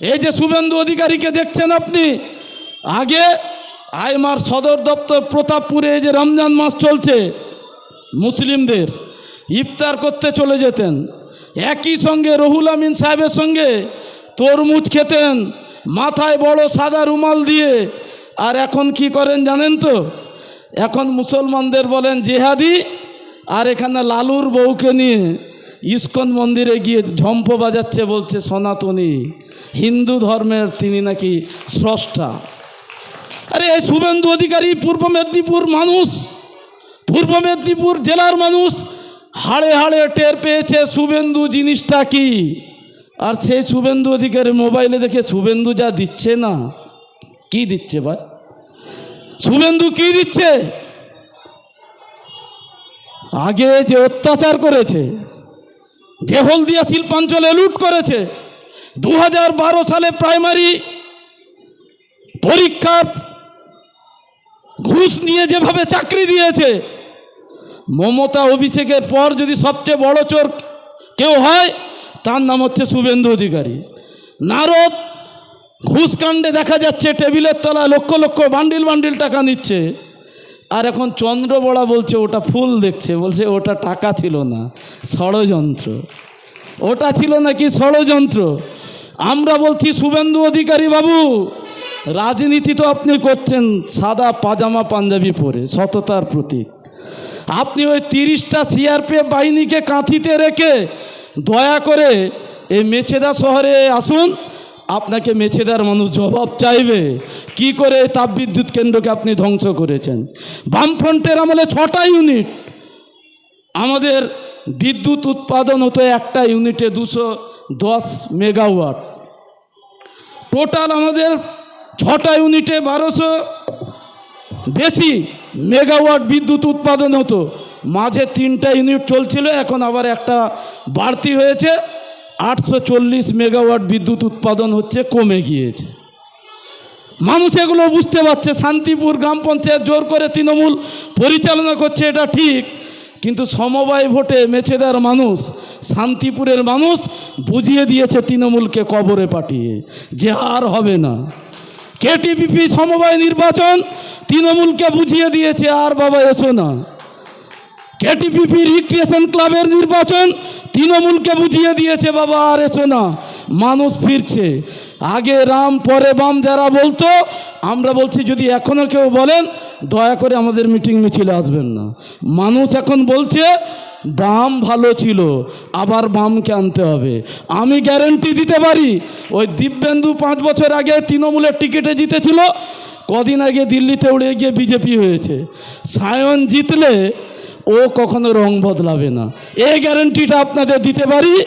এই যে শুভেন্দু অধিকারীকে দেখছেন আপনি, আগে আইমার সদর দপ্তর প্রতাপপুরে এই যে রমজান মাস চলছে, মুসলিমদের ইফতার করতে চলে যেতেন। একই সঙ্গে রহুল আমিন সাহেবের সঙ্গে তরমুজ খেতেন, মাথায় বড় সাদা রুমাল দিয়ে। আর এখন কি করেন জানেন তো? এখন মুসলমানদের বলেন জেহাদি, আর এখানে লালুর বউকে নিয়ে ইস্কন মন্দিরে গিয়ে ঝম্প বাজাচ্ছে বলছে সনাতনী। হিন্দু ধর্মের তিনি নাকি স্রষ্টা। আরে এই শুভেন্দু অধিকারী পূর্ব মেদিনীপুর মানুষ, পূর্ব মেদিনীপুর জেলার মানুষ, হাড়ে হাড়ে টের পেয়েছে শুভেন্দু জিনিসটা কি? আর সেই শুভেন্দু অধিকারী মোবাইলে দেখে শুভেন্দু যা দিচ্ছে না, কি দিচ্ছে ভাই? শুভেন্দু কি দিচ্ছে? আগে যে অত্যাচার করেছে যে হলদিয়া শিল্পাঞ্চলে লুট করেছে দু হাজার বারো সালে প্রাইমারি পরীক্ষার ঘুষ নিয়ে যেভাবে চাকরি দিয়েছে, মমতা অভিষেকের পর যদি সবচেয়ে বড় চোর কেউ হয়, তার নাম হচ্ছে শুভেন্দু অধিকারী। নারদ ঘুষকাণ্ডে দেখা যাচ্ছে টেবিলের তলায় লক্ষ লক্ষ বান্ডিল বান্ডিল টাকা নিচ্ছে। আর এখন চন্দ্রবড়া বলছে ওটা ফুল দেখছে, বলছে ওটা টাকা ছিল না, ষড়যন্ত্র। ওটা ছিল নাকি ষড়যন্ত্র? আমরা বলছি, শুভেন্দু অধিকারী বাবু, রাজনীতি তো আপনি করছেন, সাদা পাজামা পাঞ্জাবি পরে, সততার প্রতীক। আপনি ওই তিরিশটা সিআরপিএফ বাহিনীকে কাঁথিতে রেখে দয়া করে এই মেছেদা শহরে আসুন আপনাকে মেছেদার মানুষ জবাব চাইবে। কি করে এই তাপবিদ্যুৎ কেন্দ্রকে আপনি ধ্বংস করেছেন? বামফ্রন্টের আমলে ছটা ইউনিট। আমাদের বিদ্যুৎ উৎপাদন হতো একটা ইউনিটে দুশো দশ মেগাওয়াট। টোটাল আমাদের ছটা ইউনিটে বারোশো বেশি মেগাওয়াট বিদ্যুৎ উৎপাদন হতো। মাঝে তিনটা ইউনিট চলছিল, এখন আবার একটা বাড়তি হয়েছে। আটশো চল্লিশ মেগাওয়াট বিদ্যুৎ উৎপাদন হচ্ছে, কমে গিয়েছে। মানুষ এগুলো বুঝতে পারছে, শান্তিপুর গ্রাম পঞ্চায়েত জোর করে তৃণমূল পরিচালনা করছে, এটা ঠিক। কিন্তু সমবায় ভোটে মেছেদার মানুষ, শান্তিপুরের মানুষ বুঝিয়ে দিয়েছে তৃণমূলকে কবরে পাঠিয়ে, যে আর হবে না। কেটিপিপি সমবায় নির্বাচন তৃণমূলকে বুঝিয়ে দিয়েছে, আর বাবা এসো না। কেটিপিপি রিক্রিয়েশন ক্লাবের নির্বাচন তৃণমূলকে বুঝিয়ে দিয়েছে বাবা, আর এসো না, মানুষ ফিরছে। আগে রাম, পরে বাম, যারা বলতো, আমরা বলছি যদি এখনও কেউ বলেন, দয়া করে আমাদের মিটিং মিছিলে আসবেন না। মানুষ এখন বলছে, বাম ভালো ছিল, আবার বামকে আনতে হবে। আমি গ্যারেন্টি দিতে পারি, ওই দিব্যেন্দু পাঁচ বছর আগে তৃণমূলের টিকিটে জিতেছিল, কদিন আগে দিল্লিতে উড়ে গিয়ে বিজেপি হয়েছে। সায়ন জিতলে ও কখনো রং বদলাবে না। এই গ্যারেন্টিটা আপনাদের দিতে পারি।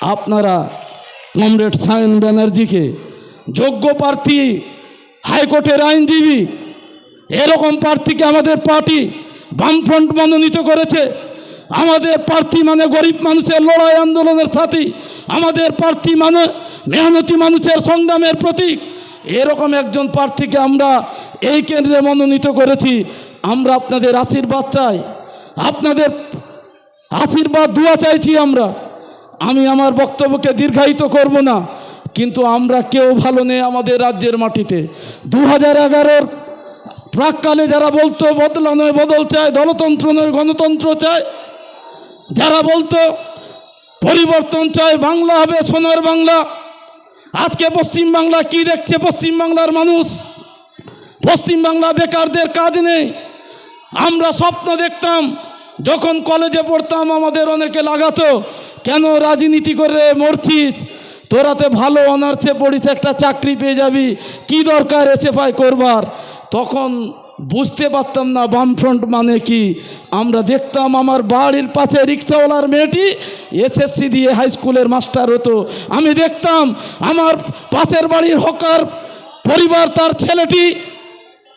আপনারা কমরেড সায়ন ব্যানার্জিকে যোগ্য প্রার্থী, হাইকোর্টের আইনজীবী, এরকম প্রার্থীকে আমাদের পার্টি বামফ্রন্ট মনোনীত করেছে। আমাদের প্রার্থী মানে গরিব মানুষের লড়াই আন্দোলনের সাথী। আমাদের প্রার্থী মানে মেহনতি মানুষের সংগ্রামের প্রতীক। এরকম একজন প্রার্থীকে আমরা এই কেন্দ্রে মনোনীত করেছি। আমরা আপনাদের আশীর্বাদ চাই। আপনাদের আশীর্বাদ দোয়া চাইছি আমরা। আমি আমার বক্তব্যকে দীর্ঘায়িত করব না, কিন্তু আমরা কেউ ভালো নেই আমাদের রাজ্যের মাটিতে। দু হাজার এগারোর প্রাককালে যারা বলতো, বদলা নয়, বদল চায়, দলতন্ত্র নয়, গণতন্ত্র চায়, যারা বলতো, পরিবর্তন চায়, বাংলা হবে সোনার বাংলা। আজকে পশ্চিমবাংলা কি দেখছে? পশ্চিমবাংলার মানুষ। পশ্চিমবাংলা বেকারদের কাজ নেই। আমরা স্বপ্ন দেখতাম যখন কলেজে পড়তাম, আমাদের অনেকে লাগাতো, কেন রাজনীতি করে মরছিস? তোরাতে ভালো অনার্সে পড়িস, একটা চাকরি পেয়ে যাবি, কি দরকার এসএফআই করবার? তখন বুঝতে পারতাম না, বামফ্রন্ট মানে কি? আমরা দেখতাম আমার বাড়ির পাশে রিক্সাওয়ালার মেয়েটি এসএসসি দিয়ে হাই স্কুলের মাস্টার হতো। আমি দেখতাম, আমার পাশের বাড়ির হকার পরিবার তার ছেলেটি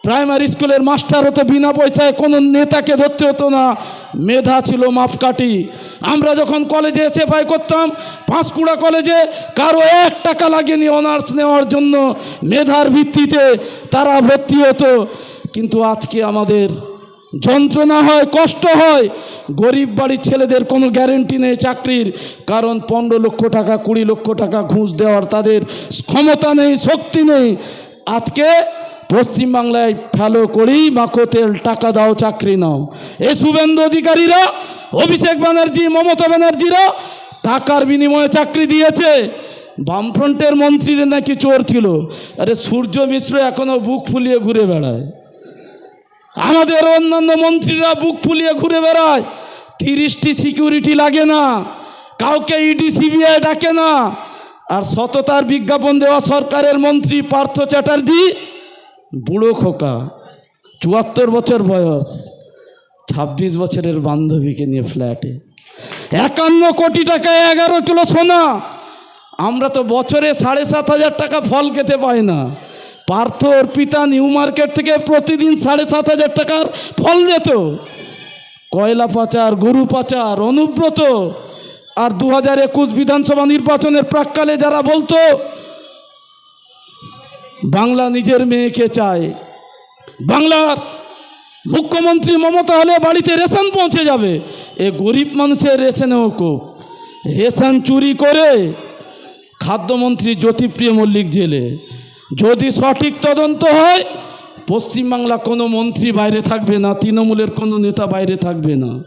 প্রাইমারি স্কুলের মাস্টার হতো বিনা পয়সায়, কোনো নেতাকে ধরতে হতো না। মেধা ছিল মাপকাঠি। আমরা যখন কলেজে এসএফআই করতাম পাঁশকুড়া কলেজে কারও এক টাকা লাগেনি অনার্স নেওয়ার জন্য। মেধার ভিত্তিতে তারা ভর্তি হতো। কিন্তু আজকে আমাদের যন্ত্রণা হয়, কষ্ট হয়। গরিব বাড়ির ছেলেদের কোনো গ্যারেন্টি নেই চাকরির। কারণ পনেরো লক্ষ টাকা, কুড়ি লক্ষ টাকা ঘুষ দেওয়ার তাদের ক্ষমতা নেই, শক্তি নেই। আজকে পশ্চিমবাংলায় ফেলো করি মাখো তেল টাকা দাও, চাকরি নাও। এই শুভেন্দু অধিকারীরা, অভিষেক ব্যানার্জি, মমতা ব্যানার্জিরা টাকার বিনিময়ে চাকরি দিয়েছে। বামফ্রন্টের মন্ত্রীরা নাকি চোর ছিল। আরে সূর্য মিশ্র এখনও বুক ফুলিয়ে ঘুরে বেড়ায়। আমাদের অন্যান্য মন্ত্রীরা বুক ফুলিয়ে ঘুরে বেড়ায়। তিরিশটি সিকিউরিটি লাগে না। কাউকে ইডি, সিবিআই ডাকে না। আর সততার বিজ্ঞাপন দেওয়া সরকারের মন্ত্রী পার্থ চ্যাটার্জি বুড়ো খোকা, চুয়াত্তর বছর বয়স, ছাব্বিশ বছরের বান্ধবীকে নিয়ে ফ্ল্যাটে। একান্ন কোটি টাকায় এগারো কিলো সোনা। আমরা তো বছরে সাড়ে সাত হাজার টাকা ফল খেতে পাই না। পার্থ ওর পিতা নিউ মার্কেট থেকে প্রতিদিন সাড়ে সাত হাজার টাকার ফল যেত কয়লা পাচার, গরু পাচার, অনুব্রত। আর দু হাজার একুশ বিধানসভা নির্বাচনের প্রাককালে যারা বলতো বাংলা নিজের মেয়েকে চায়। বাংলার মুখ্যমন্ত্রী মমতা হলে বাড়িতে রেশন পৌঁছে যাবে। এ গরিব মানুষের রেশনেও কো রেশন চুরি করে খাদ্যমন্ত্রী জ্যোতিপ্রিয় মল্লিক জেলে। যদি সঠিক তদন্ত হয়, পশ্চিমবাংলা কোনো মন্ত্রী বাইরে থাকবে না, তৃণমূলের কোনো নেতা বাইরে থাকবে না।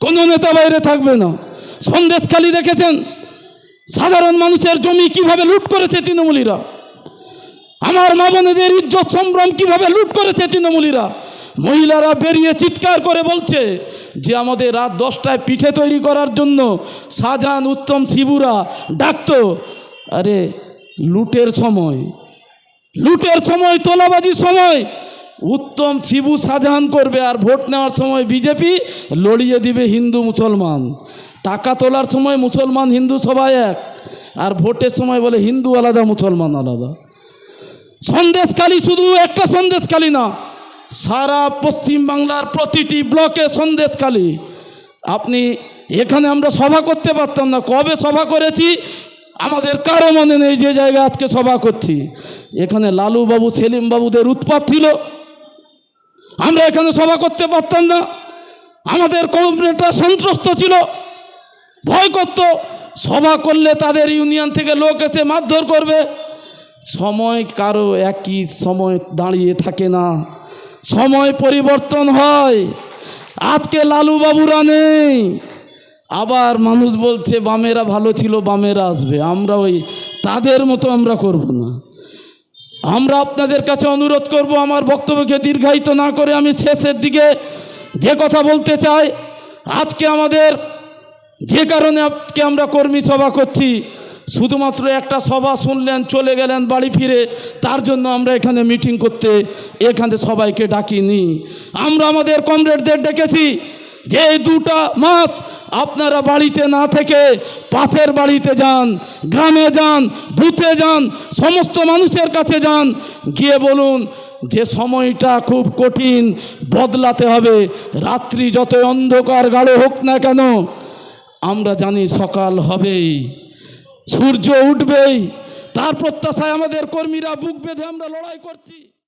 কোনো নেতা বাইরে থাকবে না। সন্দেশখালি দেখেছেন? সাধারণ মানুষের জমি কীভাবে লুট করেছে তৃণমূলীরা? আমার মা বোনেদের ইজ্জত সম্ভ্রম কীভাবে লুট করেছে তৃণমূলীরা? মহিলারা বেরিয়ে চিৎকার করে বলছে যে আমাদের রাত দশটায় পিঠে তৈরি করার জন্য শাহজাহান, উত্তম, শিবুরা ডাকতো। আরে, লুটের সময়। লুটের সময়, তোলাবাজির সময়। উত্তম, শিবু, শাহজাহান করবে আর ভোট নেওয়ার সময় বিজেপি লড়িয়ে দিবে হিন্দু, মুসলমান। টাকা তোলার সময় মুসলমান, হিন্দু সবাই এক। আর ভোটের সময় বলে হিন্দু আলাদা, মুসলমান আলাদা। সন্দেশখালী শুধু একটা সন্দেশকালী না, সারা পশ্চিম বাংলার প্রতিটি ব্লকে সন্দেশখালী। আপনি এখানে আমরা সভা করতে পারতাম না, কবে সভা করেছি? আমাদের কারও মনে নেই যে জায়গায় আজকে সভা করছি। এখানে লালুবাবু সেলিম বাবুদের উৎপাত ছিল। আমরা এখানে সভা করতে পারতাম না। আমাদের কমপ্লেটরা সন্ত্রস্ত ছিল। ভয় করত। সভা করলে তাদের ইউনিয়ন থেকে লোক এসে মারধর করবে। সময় কারও একই সময় দাঁড়িয়ে থাকে না। সময় পরিবর্তন হয়। আজকে লালু বাবুরা নেই। আবার মানুষ বলছে, বামেরা ভালো ছিল, বামেরা আসবে। আমরা ওই তাদের মতো আমরা করব না। আমরা আপনাদের কাছে অনুরোধ করব, আমার বক্তব্যকে দীর্ঘায়িত না করে আমি শেষের দিকে যে কথা বলতে চাই, আজকে আমাদের যে কারণে আজকে আমরা কর্মী সভা করছি শুধুমাত্র একটা সভা শুনলেন, চলে গেলেন বাড়ি ফিরে। তার জন্য আমরা এখানে মিটিং করতে এখানে সবাইকে ডাকিনি। আমরা আমাদের কমরেডদের ডেকেছি যে দুটা মাস আপনারা বাড়িতে না থেকে পাশের বাড়িতে যান, গ্রামে যান, বুথে যান, সমস্ত মানুষের কাছে যান। গিয়ে বলুন, যে সময়টা খুব কঠিন, বদলাতে হবে। রাত্রি যত অন্ধকার, গাঢ় হোক না কেন, আমরা জানি সকাল হবেই। সূর্য উঠবেই। তার প্রত্যাশায় আমাদের কর্মীরা বুক বেঁধে আমরা লড়াই করছি।